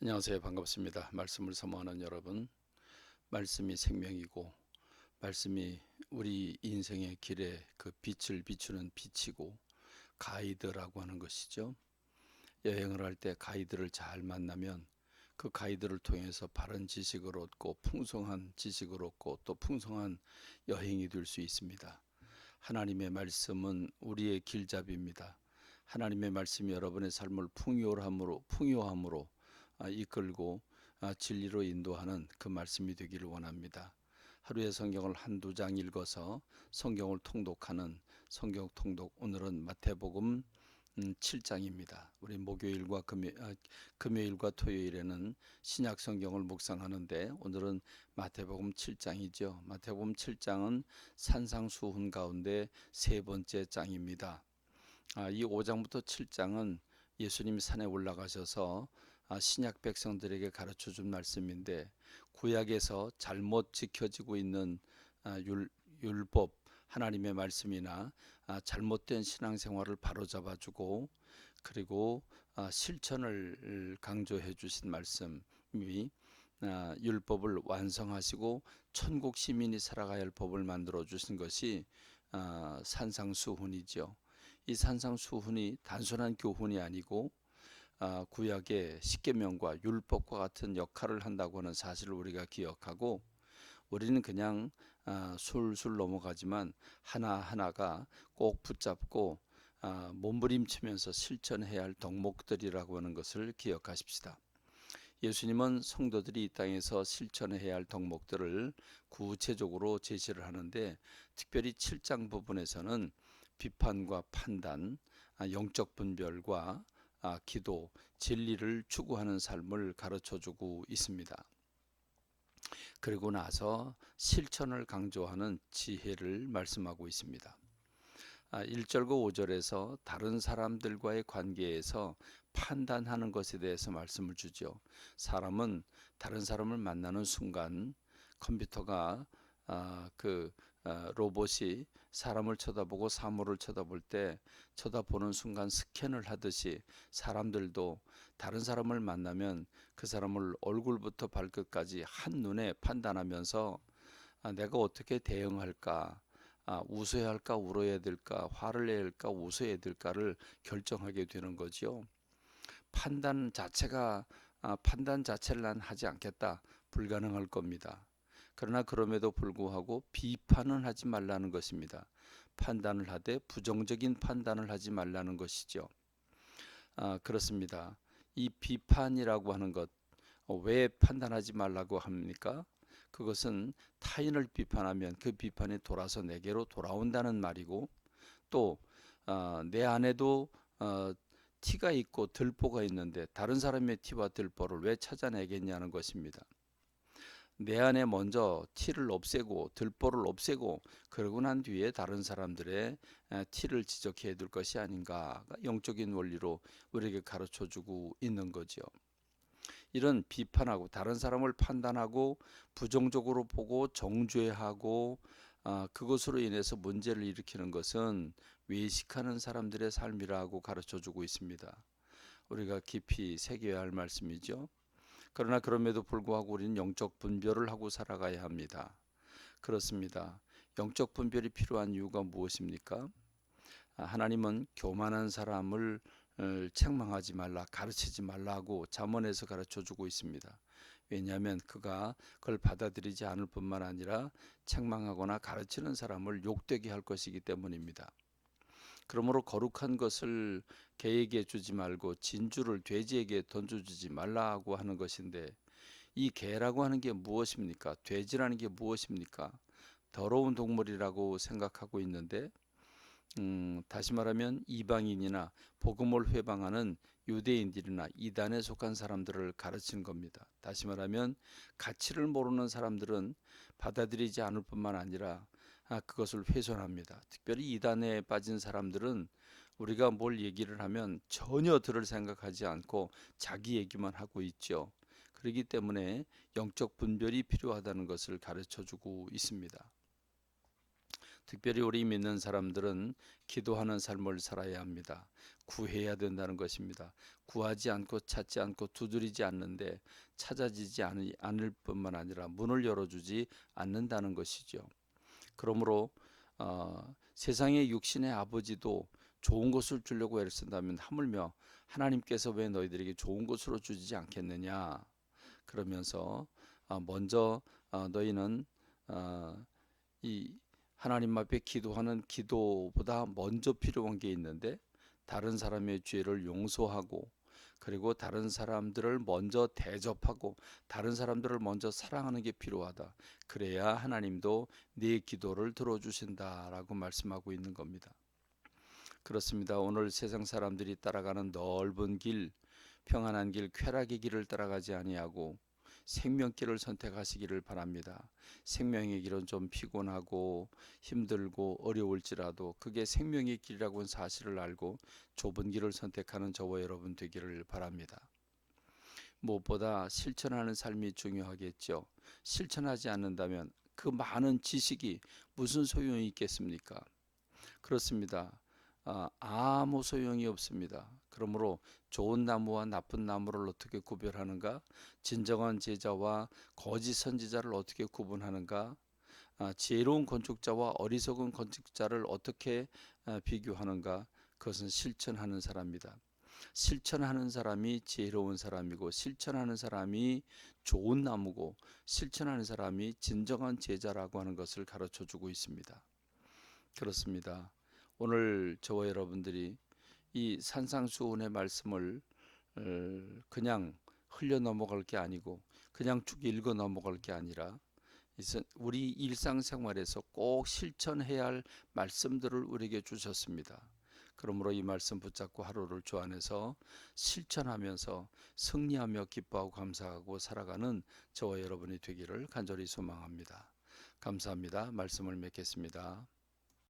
안녕하세요. 반갑습니다. 말씀을 사모하는 여러분. 말씀이 생명이고 말씀이 우리 인생의 길에 그 빛을 비추는 빛이고 가이드라고 하는 것이죠. 여행을 할 때 가이드를 잘 만나면 그 가이드를 통해서 바른 지식을 얻고 풍성한 지식을 얻고 또 풍성한 여행이 될 수 있습니다. 하나님의 말씀은 우리의 길잡이입니다. 하나님의 말씀이 여러분의 삶을 풍요함으로 풍요함으로 아, 이끌고 아, 진리로 인도하는 그 말씀이 되기를 원합니다. 하루에 성경을 한두 장 읽어서 성경을 통독하는 성경 통독 오늘은 마태복음 음, 7장입니다. 우리 목요일과 금요, 아, 금요 일과 토요일에는 신약 성경을 묵상하는데 오늘은 마태복음 7장이죠. 마태복음 7장은 산상수훈 가운데 세 번째 장입니다. 아, 이 5장부터 7장은 예수님이 산에 올라가셔서 아, 신약 백성들에게 가르쳐 준 말씀인데 구약에서 잘못 지켜지고 있는 아, 율, 율법 하나님의 말씀이나 아, 잘못된 신앙생활을 바로잡아 주고 그리고 아, 실천을 강조해 주신 말씀이 아, 율법을 완성하시고 천국 시민이 살아가야 할 법을 만들어 주신 것이 아, 산상수훈이죠. 이 산상수훈이 단순한 교훈이 아니고 아, 구약의 십계명과 율법과 같은 역할을 한다고 하는 사실을 우리가 기억하고 우리는 그냥 아, 술술 넘어가지만 하나 하나가 꼭 붙잡고 아, 몸부림치면서 실천해야 할 덕목들이라고 하는 것을 기억하십시다. 예수님은 성도들이 이 땅에서 실천해야 할 덕목들을 구체적으로 제시를 하는데 특별히 7장 부분에서는 비판과 판단, 아, 영적 분별과 아, 기도, 진리를 추구하는 삶을 가르쳐 주고 있습니다. 그리고 나서 실천을 강조하는 지혜를 말씀하고 있습니다. 아, 1절과 5절에서 다른 사람들과의 관계에서 판단하는 것에 대해서 말씀을 주죠. 사람은 다른 사람을 만나는 순간 컴퓨터가 아, 그 아, 로봇이 사람을 쳐다보고 사물을 쳐다볼 때 쳐다보는 순간 스캔을 하듯이 사람들도 다른 사람을 만나면 그 사람을 얼굴부터 발끝까지 한눈에 판단하면서 아, 내가 어떻게 대응할까? 아, 웃어야 할까? 울어야 될까? 화를 내야 할까? 웃어야 될까를 결정하게 되는 거지요. 판단 자체가 아, 판단 자체를 난 하지 않겠다. 불가능할 겁니다. 그러나 그럼에도 불구하고 비판은 하지 말라는 것입니다. 판단을 하되 부정적인 판단을 하지 말라는 것이죠. 아, 그렇습니다. 이 비판이라고 하는 것, 어, 왜 판단하지 말라고 합니까? 그것은 타인을 비판하면 그 비판이 돌아서 내게로 돌아온다는 말이고 또내 안에도 어, 티가 있고 들보가 있는데 다른 사람의 티와 들보를 왜 찾아내겠냐는 것입니다. 내 안에 먼저 티를 없애고 들보를 없애고 그러고 난 뒤에 다른 사람들의 티를 지적해야 될 것이 아닌가 영적인 원리로 우리에게 가르쳐 주고 있는 거죠. 이런 비판하고 다른 사람을 판단하고 부정적으로 보고 정죄하고 아, 그것으로 인해서 문제를 일으키는 것은 외식하는 사람들의 삶이라고 가르쳐 주고 있습니다. 우리가 깊이 새겨야 할 말씀이죠. 그러나 그럼에도 불구하고 우리는 영적 분별을 하고 살아가야 합니다. 그렇습니다. 영적 분별이 필요한 이유가 무엇입니까? 아, 하나님은 교만한 사람을 어, 책망하지 말라, 가르치지 말라고 잠언에서 가르쳐 주고 있습니다. 왜냐하면 그가 그걸 받아들이지 않을 뿐만 아니라 책망하거나 가르치는 사람을 욕되게 할 것이기 때문입니다. 그러므로 거룩한 것을 개에게 주지 말고 진주를 돼지에게 던져주지 말라고 하는 것인데 이 개라고 하는 게 무엇입니까? 돼지라는 게 무엇입니까? 더러운 동물이라고 생각하고 있는데 음, 다시 말하면 이방인이나 복음을 회방하는 유대인들이나 이단에 속한 사람들을 가르치는 겁니다. 다시 말하면 가치를 모르는 사람들은 받아들이지 않을 뿐만 아니라 아, 그것을 훼손합니다. 특별히 이단에 빠진 사람들은 우리가 뭘 얘기를 하면 전혀 들을 생각하지 않고 자기 얘기만 하고 있죠. 그렇기 때문에 영적 분별이 필요하다는 것을 가르쳐 주고 있습니다. 특별히 우리 믿는 사람들은 기도하는 삶을 살아야 합니다. 구해야 된다는 것입니다. 구하지 않고 찾지 않고 두드리지 않는데 찾아지지 않을 뿐만 아니라 문을 열어주지 않는다는 것이죠. 그러므로 어, 세상의 육신의 아버지도 좋은 것을 주려고 애를 쓴다면 하물며 하나님께서 왜 너희들에게 좋은 것으로 주지 않겠느냐? 그러면서 어, 먼저 어, 너희는 어, 이 하나님 앞에 기도하는 기도보다 먼저 필요한 게 있는데 다른 사람의 죄를 용서하고 그리고 다른 사람들을 먼저 대접하고 다른 사람들을 먼저 사랑하는 게 필요하다. 그래야 하나님도 네 기도를 들어주신다라고 말씀하고 있는 겁니다. 그렇습니다. 오늘 세상 사람들이 따라가는 넓은 길, 평안한 길, 쾌락의 길을 따라가지 아니하고 생명길을 선택하시기를 바랍니다. 생명의 길은 좀 피곤하고 힘들고 어려울지라도 그게 생명의 길이라고 하는 사실을 알고 좁은 길을 선택하는 저와 여러분 되기를 바랍니다. 무엇보다 실천하는 삶이 중요하겠죠. 실천하지 않는다면 그 많은 지식이 무슨 소용이 있겠습니까? 그렇습니다. 아, 아무 소용이 없습니다. 그러므로 좋은 나무와 나쁜 나무를 어떻게 구별하는가? 진정한 제자와 거짓 선지자를 어떻게 구분하는가? 아, 지혜로운 건축자와 어리석은 건축자를 어떻게 아, 비교하는가? 그것은 실천하는 사람이다. 실천하는 사람이 지혜로운 사람이고 실천하는 사람이 좋은 나무고 실천하는 사람이 진정한 제자라고 하는 것을 가르쳐 주고 있습니다. 그렇습니다. 오늘 저와 여러분들이 이 산상수훈의 말씀을 어, 그냥 흘려 넘어갈 게 아니고 그냥 쭉 읽어 넘어갈 게 아니라 우리 일상생활에서 꼭 실천해야 할 말씀들을 우리에게 주셨습니다. 그러므로 이 말씀 붙잡고 하루를 주 안에서 실천하면서 승리하며 기뻐하고 감사하고 살아가는 저와 여러분이 되기를 간절히 소망합니다. 감사합니다. 말씀을 맺겠습니다.